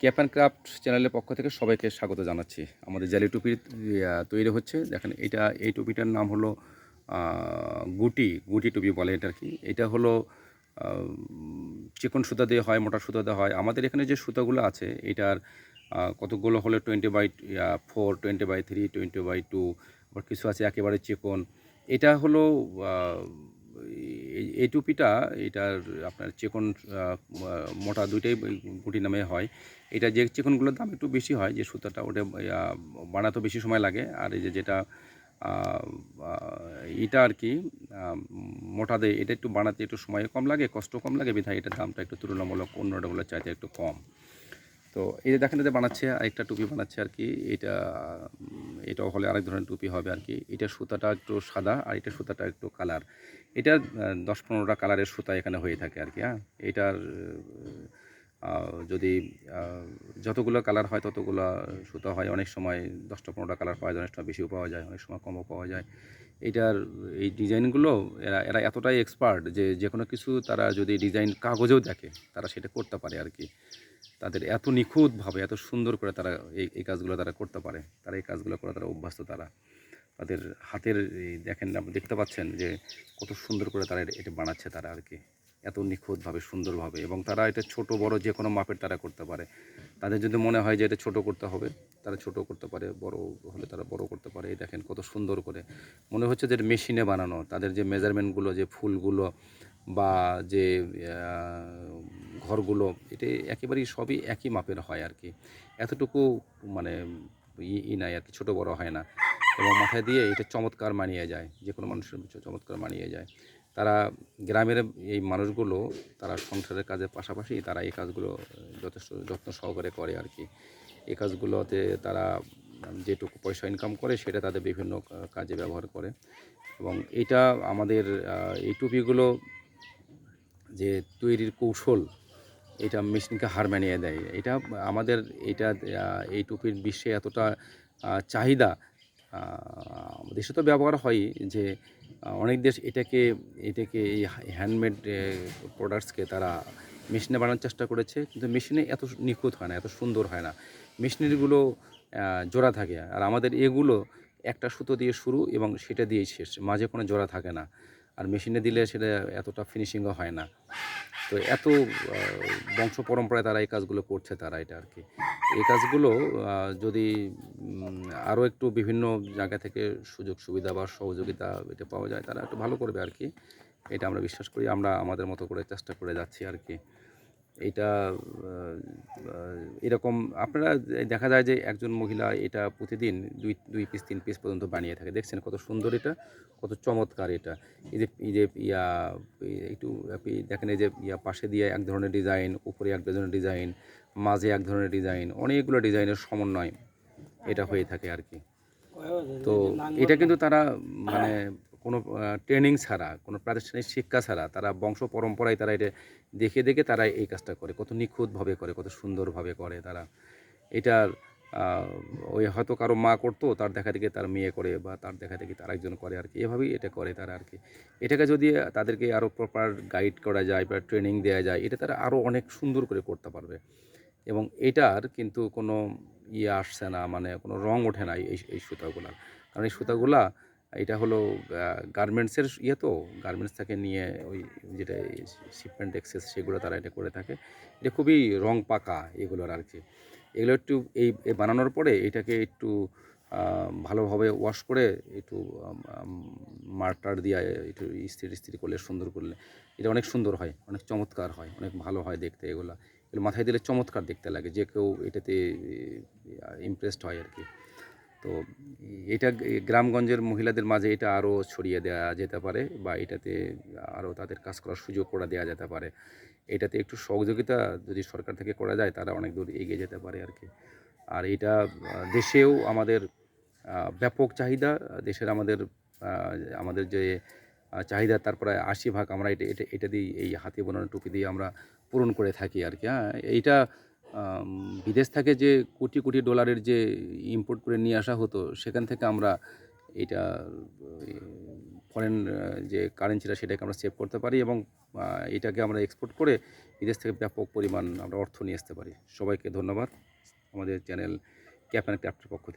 Cap and craft চ্যানেলের পক্ষ থেকে সবাইকে স্বাগত জানাচ্ছি। আমাদের জালি টুপি তৈরি হচ্ছে। দেখেন, এটা, এই টুপিটার নাম হলো গুটি গুটি টুপি বলে এটা কি। এটা হলো চিকন সুতা দিয়ে হয়, মোটা সুতা দিয়ে হয়। আমাদের এখানে যে সুতাগুলো আছে, এটার কতগুলো হলো? Twenty by four, twenty by three, twenty by two, আবার কিছু আছে একেবারে চিকন। এটা হলো এই- টুপিটা এটার আপনার চেকন মোটা দুইটাই গুটি নামে হয়। এটা যে চেকনগুলোর দাম একটু বেশি হয়, যে সুতাটা ওটা বানাতে বেশি সময় লাগে। আর এই যে যেটা এটা আর কি মোটা দেয় এটা একটু বানাতে একটু সময় কম লাগে, কষ্ট কম লাগে, বিধায় এটার দামটা একটু তুলনামূলক অন্যটাগুলোর চাইতে একটু কম। তো এই যে দেখেন এতে বানাচ্ছে, আরেকটা টুপি বানাচ্ছে আর কি, এটা এটাও হলে আরেক ধরনের টুপি হবে আর কি। এটা সুতাটা একটু সাদা আর এটা সুতাটা একটু কালার। এটা দশ পনেরোটা কালারের সুতা এখানে হয়ে থাকে আর কি হ্যাঁ? এটার যদি যতগুলো কালার হয় ততগুলো সুতা হয়। অনেক সময় দশটা পনেরোটা কালার পাওয়া যায় অনেক সময় বেশিও পাওয়া যায়, অনেক সময় কমও পাওয়া যায়। এইটার এই ডিজাইনগুলো, এরা এরা এতটাই এক্সপার্ট যে যে কোনো কিছু তারা যদি ডিজাইন কাগজেও দেখে, তারা সেটা করতে পারে আর কি। তাদের এত নিখুঁতভাবে, এত সুন্দর করে তারা এই এই কাজগুলো তারা করতে পারে, তারা এই কাজগুলো করে তারা অভ্যস্ত তারা। তাদের হাতের দেখেন, আপনি দেখতে পাচ্ছেন যে কত সুন্দর করে তারা এটা- বানাচ্ছে তারা আর কি। এত নিখুঁতভাবে, সুন্দরভাবে এবং তারা এটা ছোট, বড় যে কোনো মাপের তারা করতে পারে। তাদের যদি মনে হয় যে এটা ছোট করতে হবে, তারা ছোট করতে পারে, বড় হলে তারা বড় করতে পারে। দেখেন কত সুন্দর করে। মনে হচ্ছে যে মেশিনে বানানো, তাদের যে মেজারমেন্টগুলো, যে ফুলগুলো বা যে ঘরগুলো, এটা একেবারেই সবই একই মাপের হয় আর কি। এতটুকু মানে ই- নাই আর কি, ছোটো বড় হয় না। এবং মাথায় দিয়ে এটা চমৎকার মানিয়ে যায় যে কোনো মানুষের চমৎকার মানিয়ে যায়। তারা গ্রামের এই মানুষগুলো, তারা সংসারের কাজের পাশাপাশি তারা এই কাজগুলো যথেষ্ট যত্ন সহকারে করে আর কি। এই কাজগুলোতে তারা যেটুকু পয়সা ইনকাম করে, সেটা তাদের বিভিন্ন কাজে ব্যবহার করে। এবং এটা আমাদের এই টুপিগুলো যে তৈরির কৌশল এটা মেশিনকে হার মানিয়ে দেয়। এটা আমাদের এটা এই টুপির বিশ্বে এতটা চাহিদা দেশে তো ব্যবহার হয় যে অনেক দেশ এটাকে এটাকে এই হ্যান্ডমেড প্রোডাক্টসকে তারা মেশিনে বানানোর চেষ্টা করেছে, কিন্তু মেশিনে এত নিখুঁত হয় না, এত সুন্দর হয় না। মেশিনারিগুলো জোড়া থাকে আর আমাদের এগুলো একটা সুতো দিয়ে শুরু এবং সেটা দিয়েই শেষ, মাঝে কোনো জোড়া থাকে না। আর মেশিনে দিলে সেটা এতটা ফিনিশিংও হয় না। তো এত বংশ পরম্পরায় তারা এই কাজগুলো করছে, তারা এটা আর কি। এই কাজগুলো যদি আরও একটু বিভিন্ন জায়গা থেকে সুযোগ সুবিধা বা সহযোগিতা এটা পাওয়া যায়, তারা একটু ভালো করবে আর কি। এটা আমরা বিশ্বাস করি, আমরা আমাদের মতো করে চেষ্টা করে যাচ্ছি আর কি। এটা এরকম আপনারা দেখা যায় যে একজন মহিলা এটা প্রতিদিন দুই দুই পিস তিন পিস পর্যন্ত বানিয়ে থাকে। দেখছেন কত সুন্দর এটা কত চমৎকার এটা। এই যে এই যে ইয়া একটু আপনি দেখেন এই যে ইয়া পাশে দিয়ে এক ধরনের ডিজাইন উপরে এক ধরনের ডিজাইন মাঝে এক ধরনের ডিজাইন অনেকগুলো ডিজাইনের সমন্বয় এটা হয়ে থাকে আর কি তো এটা কিন্তু তারা মানে কোনো ট্রেনিং ছাড়া, কোনো প্রাতিষ্ঠানিক শিক্ষা ছাড়া তারা বংশ পরম্পরায় তারা এটা দেখে দেখে তারা এই কাজটা করে। কত নিখুঁতভাবে করে, কত সুন্দরভাবে করে তারা। এটার ওই হয়তো কারও মা করতো, তার দেখা দেখে তার মেয়ে করে বা তার দেখা দেখে তার একজন করে আর কি। এভাবেই এটা করে তারা আর কি। এটাকে যদি তাদেরকে আরও প্রপার গাইড করা যায় বা ট্রেনিং দেওয়া যায়, এটা তারা আরও অনেক সুন্দর করে করতে পারবে। এবং এটার কিন্তু কোনো ইয়ে আসছে না মানে কোনো রং ওঠে না এই এই সুতাগুলার। কারণ এই সুতাগুলা এটা হলো গার্মেন্টসের ইয়ে তো গার্মেন্টস থেকে নিয়ে ওই যেটা শিপমেন্ট এক্সেস সেগুলো তারা এটা করে থাকে। এটা খুবই রং পাকা এগুলোর আর কি। এগুলো একটু এই বানানোর পরে এটাকে একটু ভালোভাবে ওয়াশ করে একটু মার্টার দিয়ে একটু ইস্ত্রি ইস্ত্রি করলে, সুন্দর করলে এটা অনেক সুন্দর হয়, অনেক চমৎকার হয়, অনেক ভালো হয় দেখতে এগুলো। এগুলো মাথায় দিলে চমৎকার দেখতে লাগে, যে কেউ এটাতে ইমপ্রেসড হয় আর কি। তো এটা গ্রামগঞ্জের মহিলাদের মাঝে এটা আরও ছড়িয়ে দেওয়া যেতে পারে বা এটাতে আরও তাদের কাজ করার সুযোগ করে দেওয়া যেতে পারে। এটাতে একটু সহযোগিতা যদি সরকার থেকে করা যায়, তারা অনেক দূর এগিয়ে যেতে পারে আর কি। আর এটা দেশেও আমাদের ব্যাপক চাহিদা, দেশের আমাদের আমাদের যে চাহিদা তার প্রায় আশি ভাগ আমরা এটা এটা এটা দিয়ে এই হাতে বোনানো টুপি দিয়ে আমরা পূরণ করে থাকি আর কি। হ্যাঁ এইটা বিদেশ থেকে যে কোটি কোটি ডলারের যে ইম্পোর্ট করে নিয়ে আসা হতো, সেখান থেকে আমরা এটা ফরেন যে কারেন্সিটা সেটাকে আমরা সেভ করতে পারি এবং এটাকে আমরা এক্সপোর্ট করে বিদেশ থেকে ব্যাপক পরিমাণ আমরা অর্থ নিয়ে আসতে পারি। সবাইকে ধন্যবাদ। আমাদের চ্যানেল ক্যাপ অ্যান্ড ক্যাপ্টের পক্ষ থেকে।